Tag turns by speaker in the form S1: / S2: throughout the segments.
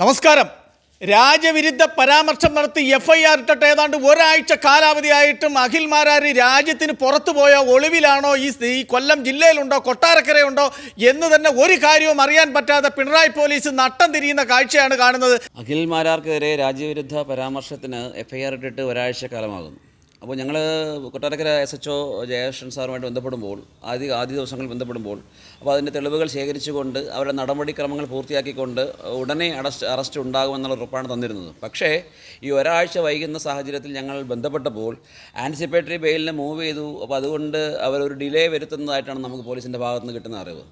S1: നമസ്കാരം. രാജ്യവിരുദ്ധ പരാമർശം നടത്തി എഫ് ഐ ആർ ഇട്ടിട്ട് ഏതാണ്ട് ഒരാഴ്ച കാലാവധിയായിട്ടും അഖിൽ മാരാരി രാജ്യത്തിന് പുറത്തു പോയ ഒളിവിലാണോ ഈ ഈ കൊല്ലം ജില്ലയിലുണ്ടോ കൊട്ടാരക്കരയുണ്ടോ എന്ന് തന്നെ ഒരു കാര്യവും അറിയാൻ പറ്റാതെ പിണറായി പോലീസ് നട്ടം തിരിയുന്ന കാഴ്ചയാണ് കാണുന്നത്.
S2: അഖിൽ മാരാർക്കെതിരെ രാജ്യവിരുദ്ധ പരാമർശത്തിന് എഫ് ഐ ആർ ഇട്ടിട്ട് ഒരാഴ്ച കാലമാകുന്നു. അപ്പോൾ ഞങ്ങൾ Kottarakkara S H O Jayakrishnan സാറുമായിട്ട് ബന്ധപ്പെടുമ്പോൾ ആദ്യ ആദ്യ ദിവസങ്ങളിൽ ബന്ധപ്പെടുമ്പോൾ അപ്പോൾ അതിന്റെ തെളിവുകൾ ശേഖരിച്ചുകൊണ്ട് അവരുടെ നടപടിക്രമങ്ങൾ പൂർത്തിയാക്കിക്കൊണ്ട് ഉടനെ അറസ്റ്റ് അറസ്റ്റ് ഉണ്ടാകുമെന്നുള്ള ഉറപ്പാണ് തന്നിരുന്നത്. പക്ഷേ ഈ ഒരാഴ്ച വൈകുന്ന സാഹചര്യത്തിൽ ഞങ്ങൾ ബന്ധപ്പെട്ടപ്പോൾ ആന്റിസിപ്പേറ്ററി ബെയിലിനെ മൂവ് ചെയ്തു. അപ്പോൾ അതുകൊണ്ട് അവരൊരു ഡിലേ വരുത്തുന്നതായിട്ടാണ് നമുക്ക് പോലീസിന്റെ ഭാഗത്ത് നിന്ന് കിട്ടുന്ന അറിവ്.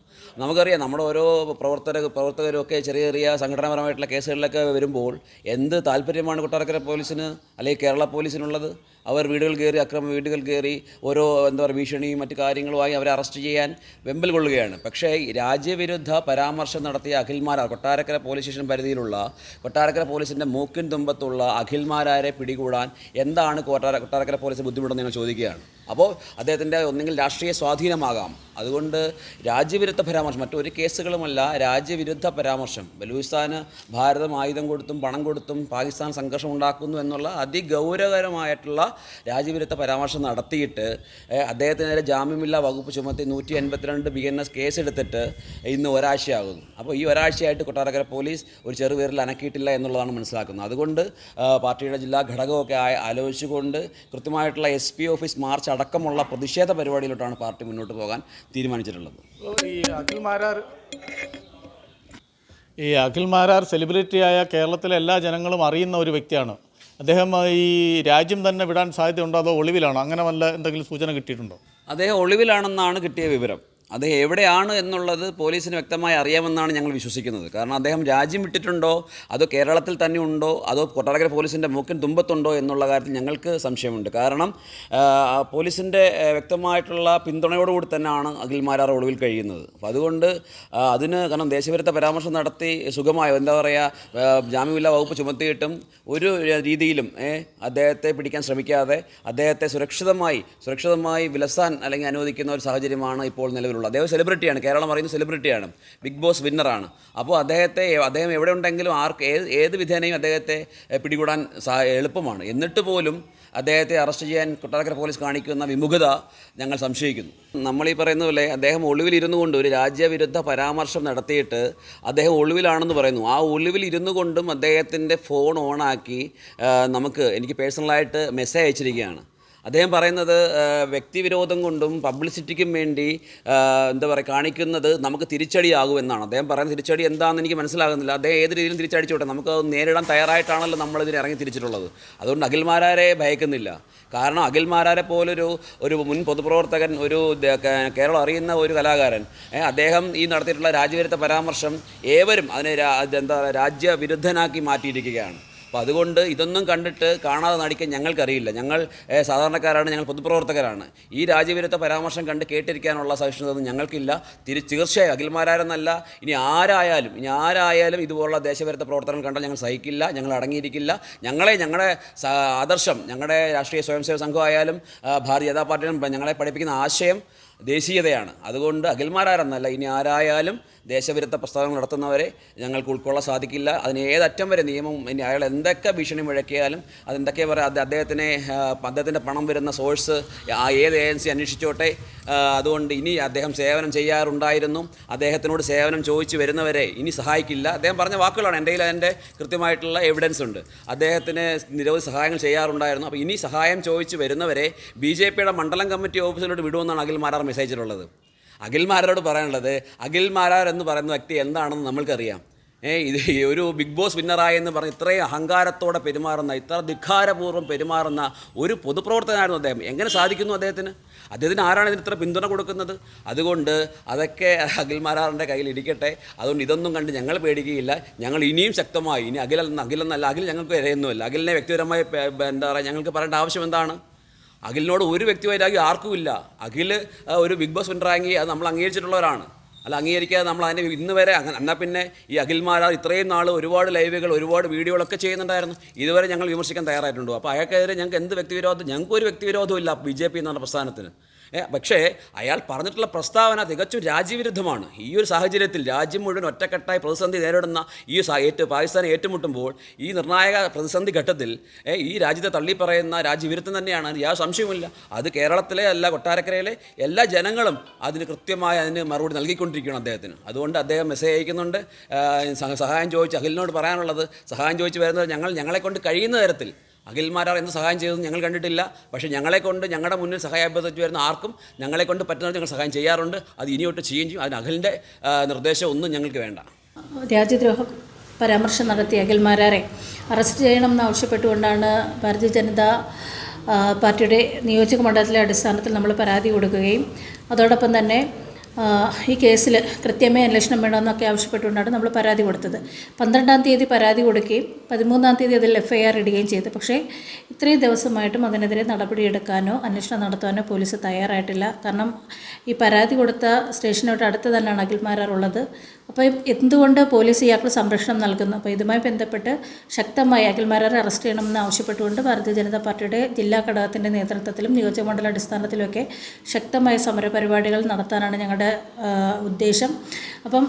S2: നമുക്കറിയാം നമ്മുടെ ഓരോ പ്രവർത്തക പ്രവർത്തകരും ഒക്കെ ചെറിയ ചെറിയ സംഘടനാപരമായിട്ടുള്ള കേസുകളിലൊക്കെ വരുമ്പോൾ എന്ത് താല്പര്യമാണ് കൊട്ടാരക്കര പോലീസിന് അല്ലെങ്കിൽ കേരള പോലീസിനുള്ളത്? അവർ വീടുകൾ കയറി അക്രമ വീടുകൾ കയറി ഓരോ എന്താ പറയുക ഭീഷണിയും മറ്റു കാര്യങ്ങളുമായി അവരെ അറസ്റ്റ് ചെയ്യാൻ വെമ്പൽ കൊള്ളുകയാണ്. പക്ഷേ രാജ്യവിരുദ്ധ പരാമർശം നടത്തിയ അഖിൽമാരാർ കൊട്ടാരക്കര പോലീസ് സ്റ്റേഷൻ പരിധിയിലുള്ള കൊട്ടാരക്കര പോലീസിന്റെ മൂക്കിൻ തുമ്പത്തുള്ള അഖിൽമാരാരെ പിടികൂടാൻ എന്താണ് കൊട്ടാര കൊട്ടാരക്കര പോലീസ് ബുദ്ധിമുട്ടെന്ന് ഞങ്ങൾ ചോദിക്കുകയാണ്. അപ്പോൾ അദ്ദേഹത്തിന്റെ ഒന്നെങ്കിൽ രാഷ്ട്രീയ സ്വാധീനമാകാം. അതുകൊണ്ട് രാജ്യവിരുദ്ധ പരാമർശം മറ്റൊരു കേസുകളുമല്ല രാജ്യവിരുദ്ധ പരാമർശം. ബലൂചിസ്ഥാന് ഭാരതം ആയുധം കൊടുത്തും പണം കൊടുത്തും പാകിസ്ഥാൻ സംഘർഷം ഉണ്ടാക്കുന്നു എന്നുള്ള അതിഗൗരവകരമായിട്ടുള്ള രാജ്യവിരുദ്ധ പരാമർശം നടത്തിയിട്ട് അദ്ദേഹത്തിനെതിരെ ജാമ്യമില്ലാ വകുപ്പ് ചുമത്തി നൂറ്റി എൺപത്തിരണ്ട് ബി എൻ എസ് കേസെടുത്തിട്ട് ഇന്ന് ഒരാഴ്ചയാകുന്നു. അപ്പോൾ ഈ ഒരാഴ്ചയായിട്ട് കൊട്ടാരക്കര പോലീസ് ഒരു ചെറുപേരിൽ അനക്കിയിട്ടില്ല എന്നുള്ളതാണ് മനസ്സിലാക്കുന്നത്. അതുകൊണ്ട് പാർട്ടിയുടെ ജില്ലാ ഘടകമൊക്കെ ആയി ആലോചിച്ചുകൊണ്ട് കൃത്യമായിട്ടുള്ള എസ് പി ഓഫീസ് മാർച്ച് അടക്കമുള്ള പ്രതിഷേധ പരിപാടിയിലോട്ടാണ് പാർട്ടി മുന്നോട്ട് പോകാൻ തീരുമാനിച്ചിട്ടുള്ളത്.
S1: ഈ അഖിൽ മാരാർ ഈ അഖിൽ മാരാർ സെലിബ്രിറ്റിയായ കേരളത്തിലെ എല്ലാ ജനങ്ങളും അറിയുന്ന ഒരു വ്യക്തിയാണ്. അദ്ദേഹം ഈ രാജ്യം തന്നെ വിടാൻ സാധ്യതയുണ്ടോ അതോ ഒളിവിലാണോ? അങ്ങനെ വല്ല എന്തെങ്കിലും സൂചന കിട്ടിയിട്ടുണ്ടോ?
S2: അദ്ദേഹം ഒളിവിലാണെന്നാണ് കിട്ടിയ വിവരം. അദ്ദേഹം എവിടെയാണ് എന്നുള്ളത് പോലീസിന് വ്യക്തമായി അറിയാമെന്നാണ് ഞങ്ങൾ വിശ്വസിക്കുന്നത്. കാരണം അദ്ദേഹം രാജ്യം വിട്ടിട്ടുണ്ടോ? അതോ കേരളത്തിൽ തന്നെ ഉണ്ടോ? അതോ കൊട്ടാരക്കര പോലീസിന്റെ മൂക്കിൻ തുമ്പത്തുണ്ടോ എന്നുള്ള കാര്യത്തിൽ ഞങ്ങൾക്ക് സംശയമുണ്ട്. കാരണം പോലീസിന്റെ വ്യക്തമായിട്ടുള്ള പിന്തുണയോടുകൂടി തന്നെയാണ് അഖിൽമാരാർ ഒളിവിൽ കഴിയുന്നത്. അപ്പോൾ അതുകൊണ്ട് അതിന് കാരണം ദേശവിരുദ്ധ പരാമർശം നടത്തി സുഖമായ എന്താ പറയുക ജാമ്യമില്ലാ വകുപ്പ് ചുമത്തിയിട്ടും ഒരു രീതിയിലും അദ്ദേഹത്തെ പിടിക്കാൻ ശ്രമിക്കാതെ അദ്ദേഹത്തെ സുരക്ഷിതമായി സുരക്ഷിതമായി വിലസാൻ അല്ലെങ്കിൽ അനുവദിക്കുന്ന ഒരു സാഹചര്യമാണ് ഇപ്പോൾ നിലവിലുള്ളത് അദ്ദേഹം സെലിബ്രിറ്റിയാണ് കേരളം അറിയുന്ന സെലിബ്രിറ്റിയാണ് ബിഗ് ബോസ് വിന്നറാണ് അപ്പോൾ അദ്ദേഹത്തെ അദ്ദേഹം എവിടെ ഉണ്ടെങ്കിലും ആർക്ക് ഏത് ഏത് വിധേനയും അദ്ദേഹത്തെ പിടികൂടാൻ എളുപ്പമാണ്. എന്നിട്ട് പോലും അദ്ദേഹത്തെ അറസ്റ്റ് ചെയ്യാൻ കൊട്ടാരക്കര പോലീസ് കാണിക്കുന്ന വിമുഖത ഞങ്ങൾ സംശയിക്കുന്നു. നമ്മളീ പറയുന്ന പോലെ അദ്ദേഹം ഒളിവിലിരുന്നു കൊണ്ട് ഒരു രാജ്യവിരുദ്ധ പരാമർശം നടത്തിയിട്ട് അദ്ദേഹം ഒളിവിലാണെന്ന് പറയുന്നു. ആ ഒളിവിൽ ഇരുന്നു കൊണ്ടും അദ്ദേഹത്തിന്റെ ഫോൺ ഓണാക്കി നമുക്ക് എനിക്ക് പേഴ്സണലായിട്ട് മെസ്സേജ് അയച്ചിരിക്കുകയാണ്. അദ്ദേഹം പറയുന്നത് വ്യക്തിവിരോധം കൊണ്ടും പബ്ലിസിറ്റിക്കും വേണ്ടി എന്താ പറയുക കാണിക്കുന്നത് നമുക്ക് തിരിച്ചടിയാകുമെന്നാണ് അദ്ദേഹം പറയുന്ന തിരിച്ചടി എന്താണെന്ന് എനിക്ക് മനസ്സിലാകുന്നില്ല. അദ്ദേഹം ഏത് രീതിയിലും തിരിച്ചടിച്ചോട്ടെ. നമുക്ക് അത് നേരിടാൻ തയ്യാറായിട്ടാണല്ലോ നമ്മളിതിന് ഇറങ്ങി തിരിച്ചിട്ടുള്ളത്. അതുകൊണ്ട് അഖിൽമാരാരെ ഭയക്കുന്നില്ല. കാരണം അഖിൽമാരാരെ പോലൊരു ഒരു മുൻ പൊതുപ്രവർത്തകൻ ഒരു കേരളം അറിയുന്ന ഒരു കലാകാരൻ അദ്ദേഹം ഈ നടത്തിയിട്ടുള്ള രാജ്യവിരുദ്ധ പരാമർശം ഏവരും അതിനെ എന്താ പറയുക രാജ്യവിരുദ്ധനാക്കി മാറ്റിയിരിക്കുകയാണ്. അപ്പോൾ അതുകൊണ്ട് ഇതൊന്നും കണ്ടിട്ട് കാണാതെ നടിക്കാൻ ഞങ്ങൾക്കറിയില്ല. ഞങ്ങൾ സാധാരണക്കാരാണ് ഞങ്ങൾ പൊതുപ്രവർത്തകരാണ്. ഈ രാജ്യവിരുദ്ധ പരാമർശം കണ്ട് കേട്ടിരിക്കാനുള്ള സഹിഷ്ണുത ഞങ്ങൾക്കില്ല. തിരി തീർച്ചയായും അഖിൽമാരാരെന്നല്ല ഇനി ആരായാലും ഇനി ആരായാലും ഇതുപോലുള്ള ദേശവിരുദ്ധ പ്രവർത്തനം കണ്ടാൽ ഞങ്ങൾ സഹിക്കില്ല ഞങ്ങൾ അടങ്ങിയിരിക്കില്ല. ഞങ്ങളെ ഞങ്ങളുടെ ആദർശം ഞങ്ങളുടെ രാഷ്ട്രീയ സ്വയംസേവക സംഘമായാലും ഭാരതീയ ജനതാ പാർട്ടിയിലും ഞങ്ങളെ പഠിപ്പിക്കുന്ന ആശയം ദേശീയതയാണ്. അതുകൊണ്ട് അഖിൽമാരാരെന്നല്ല ഇനി ആരായാലും ദേശവിരുദ്ധ പ്രസ്താവനകൾ നടത്തുന്നവരെ ഞങ്ങൾക്ക് ഉൾക്കൊള്ളാൻ സാധിക്കില്ല. അതിന് ഏതറ്റം വരെ നിയമം ഇനി അയാൾ എന്തൊക്കെ ഭീഷണി മുഴക്കിയാലും അതെന്തൊക്കെ പറയാം അത് അദ്ദേഹത്തിനെ അദ്ദേഹത്തിന്റെ പണം വരുന്ന സോഴ്സ് ആ ഏത് ഏജൻസി അന്വേഷിച്ചോട്ടെ. അതുകൊണ്ട് ഇനി അദ്ദേഹം സേവനം ചെയ്യാറുണ്ടായിരുന്നു. അദ്ദേഹത്തിനോട് സേവനം ചോദിച്ചു വരുന്നവരെ ഇനി സഹായിക്കില്ല. അദ്ദേഹം പറഞ്ഞ വാക്കുകളാണ് എന്റെ കയ്യിൽ അതിന്റെ കൃത്യമായിട്ടുള്ള എവിഡൻസ് ഉണ്ട്. അദ്ദേഹത്തിന് നിരവധി സഹായങ്ങൾ ചെയ്യാറുണ്ടായിരുന്നു. അപ്പോൾ ഇനി സഹായം ചോദിച്ചു വരുന്നവരെ ബി ജെ പിയുടെ മണ്ഡലം കമ്മിറ്റി ഓഫീസിലോട്ട് വിടുമെന്നാണ് അഖിൽ മാരാർ മെസ്സേജിലുള്ളത് അഖിൽമാരോട് പറയാനുള്ളത് അഖിൽമാരാർ എന്ന് പറയുന്ന വ്യക്തി എന്താണെന്ന് നമ്മൾക്കറിയാം. ഏ ഇത് ഒരു ബിഗ് ബോസ് വിന്നറായെന്ന് പറഞ്ഞ് ഇത്രയും അഹങ്കാരത്തോടെ പെരുമാറുന്ന ഇത്ര ധിഖാരപൂർവം പെരുമാറുന്ന ഒരു പൊതുപ്രവർത്തകനായിരുന്നു അദ്ദേഹം. എങ്ങനെ സാധിക്കുന്നു അദ്ദേഹത്തിന്? അദ്ദേഹത്തിന് ആരാണ് ഇതിന് ഇത്ര പിന്തുണ കൊടുക്കുന്നത്? അതുകൊണ്ട് അതൊക്കെ അഖിൽമാരാറിന്റെ കയ്യിൽ ഇരിക്കട്ടെ. അതുകൊണ്ട് ഇതൊന്നും കണ്ട് ഞങ്ങൾ പേടിക്കുകയില്ല. ഞങ്ങൾ ഇനിയും ശക്തമായി ഇനി അഖിലെന്ന് അഖിലെന്നല്ല അഖിൽ ഞങ്ങൾക്ക് വരെയൊന്നുമല്ല അഖിലിനെ വ്യക്തിപരമായി എന്താ പറയുക ഞങ്ങൾക്ക് പറയേണ്ട ആവശ്യം എന്താണ്? അഖിലിനോട് ഒരു വ്യക്തിവൈരാഗ്യം ആർക്കുമില്ല. അഖിൽ ഒരു ബിഗ് ബോസ് വിന്നറായെങ്കിൽ അത് നമ്മൾ അംഗീകരിച്ചിട്ടുള്ളവരാണ്. അല്ല അംഗീകരിക്കാതെ നമ്മൾ അതിനെ ഇന്ന് വരെ എന്നാൽ പിന്നെ ഈ അഖിൽമാരാർ ഇത്രയും നാൾ ഒരുപാട് ലൈവുകൾ ഒരുപാട് വീഡിയോകളൊക്കെ ചെയ്യുന്നുണ്ടായിരുന്നു. ഇതുവരെ ഞങ്ങൾ വിമർശിക്കാൻ തയ്യാറായിട്ടുണ്ടോ? അപ്പോൾ അയാൾക്കെതിരെ ഞങ്ങൾക്ക് എന്ത് വ്യക്തിവിരോധം? ഞങ്ങൾക്കൊരു വ്യക്തിവിരോധവും ഇല്ല ബി ജെ പി എന്നുള്ള പ്രസ്ഥാനത്തിന്. പക്ഷേ അയാൾ പറഞ്ഞിട്ടുള്ള പ്രസ്താവന തികച്ചും രാജ്യവിരുദ്ധമാണ്. ഈ ഒരു സാഹചര്യത്തിൽ രാജ്യം മുഴുവൻ ഒറ്റക്കെട്ടായി പ്രതിസന്ധി നേരിടുന്ന ഈ ഏറ്റ് പാകിസ്ഥാനെ ഏറ്റുമുട്ടുമ്പോൾ ഈ നിർണായക പ്രതിസന്ധി ഘട്ടത്തിൽ ഈ രാജ്യത്തെ തള്ളിപ്പറയുന്ന രാജ്യവിരുദ്ധം തന്നെയാണ്. യാതൊരു സംശയവുമില്ല. അത് കേരളത്തിലെ അല്ല കൊട്ടാരക്കരയിലെ എല്ലാ ജനങ്ങളും അതിന് കൃത്യമായി അതിന് മറുപടി നൽകിക്കൊണ്ടിരിക്കുകയാണ് അദ്ദേഹത്തിന്. അതുകൊണ്ട് അദ്ദേഹം മെസ്സേജ് അയക്കുന്നുണ്ട്. സഹായം ചോദിച്ച് അഖിലിനോട് പറയാനുള്ളത് സഹായം ചോദിച്ച് വരുന്നത് ഞങ്ങൾ ഞങ്ങളെക്കൊണ്ട് കഴിയുന്ന തരത്തിൽ അഖിൽമാരാർ എന്ത് സഹായം ചെയ്തതെന്ന് ഞങ്ങൾ കണ്ടിട്ടില്ല. പക്ഷേ ഞങ്ങളെ കൊണ്ട് ഞങ്ങളുടെ മുന്നിൽ സഹായപദ്ധതി വരുന്ന ആർക്കും ഞങ്ങളെ കൊണ്ട് പറ്റുന്നത് ഞങ്ങൾ സഹായം ചെയ്യാറുണ്ട്. അത് ഇനിയോട്ട് ചെയ്യുകയും ചെയ്യും. അതിന് അഖിലിന്റെ നിർദ്ദേശം ഒന്നും ഞങ്ങൾക്ക് വേണ്ട.
S3: രാജ്യദ്രോഹ പരാമർശം നടത്തിയ അഖിൽമാരാരെ അറസ്റ്റ് ചെയ്യണമെന്ന് ആവശ്യപ്പെട്ടുകൊണ്ടാണ് ഭാരതീയ ജനത പാർട്ടിയുടെ നിയോജക മണ്ഡലത്തിലെ അടിസ്ഥാനത്തിൽ നമ്മൾ പരാതി കൊടുക്കുകയും അതോടൊപ്പം തന്നെ ഈ കേസിൽ കൃത്യമായി അന്വേഷണം വേണമെന്നൊക്കെ ആവശ്യപ്പെട്ടുകൊണ്ടാണ് നമ്മൾ പരാതി കൊടുത്തത്. പന്ത്രണ്ടാം തീയതി പരാതി കൊടുക്കുകയും പതിമൂന്നാം തീയതി അതിൽ എഫ് ഐ ആർ ഇടുകയും ചെയ്തു. പക്ഷേ ഇത്രയും ദിവസമായിട്ടും അതിനെതിരെ നടപടിയെടുക്കാനോ അന്വേഷണം നടത്താനോ പോലീസ് തയ്യാറായിട്ടില്ല. കാരണം ഈ പരാതി കൊടുത്ത സ്റ്റേഷനോട് അടുത്ത് തന്നെയാണ് ഉള്ളത്. അപ്പോൾ എന്തുകൊണ്ട് പോലീസ് ഇയാൾക്ക് സംരക്ഷണം നൽകുന്നു? അപ്പോൾ ഇതുമായി ബന്ധപ്പെട്ട് ശക്തമായി അഖിൽമാരെ അറസ്റ്റ് ചെയ്യണമെന്ന് ആവശ്യപ്പെട്ടുകൊണ്ട് ഭാരതീയ ജനതാ പാർട്ടിയുടെ ജില്ലാ ഘടകത്തിന്റെ നേതൃത്വത്തിലും നിയോജകമണ്ഡല അടിസ്ഥാനത്തിലുമൊക്കെ ശക്തമായ സമരപരിപാടികൾ നടത്താനാണ് ഞങ്ങളുടെ ഉദ്ദേശം. അപ്പം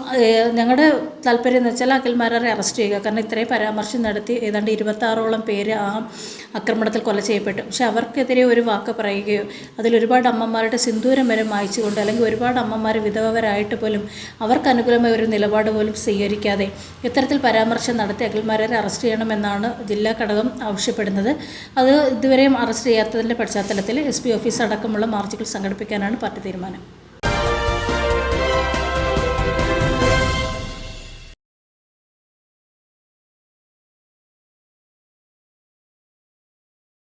S3: ഞങ്ങളുടെ താല്പര്യം എന്ന് വെച്ചാൽ അഖിൽമാരെ അറസ്റ്റ് ചെയ്യുക. കാരണം ഇത്രയും പരാമർശം നടത്തി ഏതാണ്ട് ഇരുപത്താറോളം പേര് ആ ആക്രമണത്തിൽ കൊല ചെയ്യപ്പെട്ടു. പക്ഷെ അവർക്കെതിരെ ഒരു വാക്ക് പറയുകയോ അതിൽ ഒരുപാട് അമ്മമാരുടെ സിന്ദൂരം വരെ മായ്ച്ചുകൊണ്ട് അല്ലെങ്കിൽ ഒരുപാട് അമ്മമാർ വിധവരായിട്ട് പോലും അവർക്ക് അനുകൂലമായ ഒരു നിലപാട് പോലും സ്വീകരിക്കാതെ ഇത്തരത്തിൽ പരാമർശം നടത്തി അഖിൽമാരെ അറസ്റ്റ് ചെയ്യണമെന്നാണ് ജില്ലാ ഘടകം ആവശ്യപ്പെടുന്നത്. അത് ഇതുവരെയും അറസ്റ്റ് ചെയ്യാത്തതിന്റെ പശ്ചാത്തലത്തിൽ എസ് ഓഫീസ് അടക്കമുള്ള മാർച്ചുകൾ സംഘടിപ്പിക്കാനാണ് പാർട്ടി തീരുമാനം.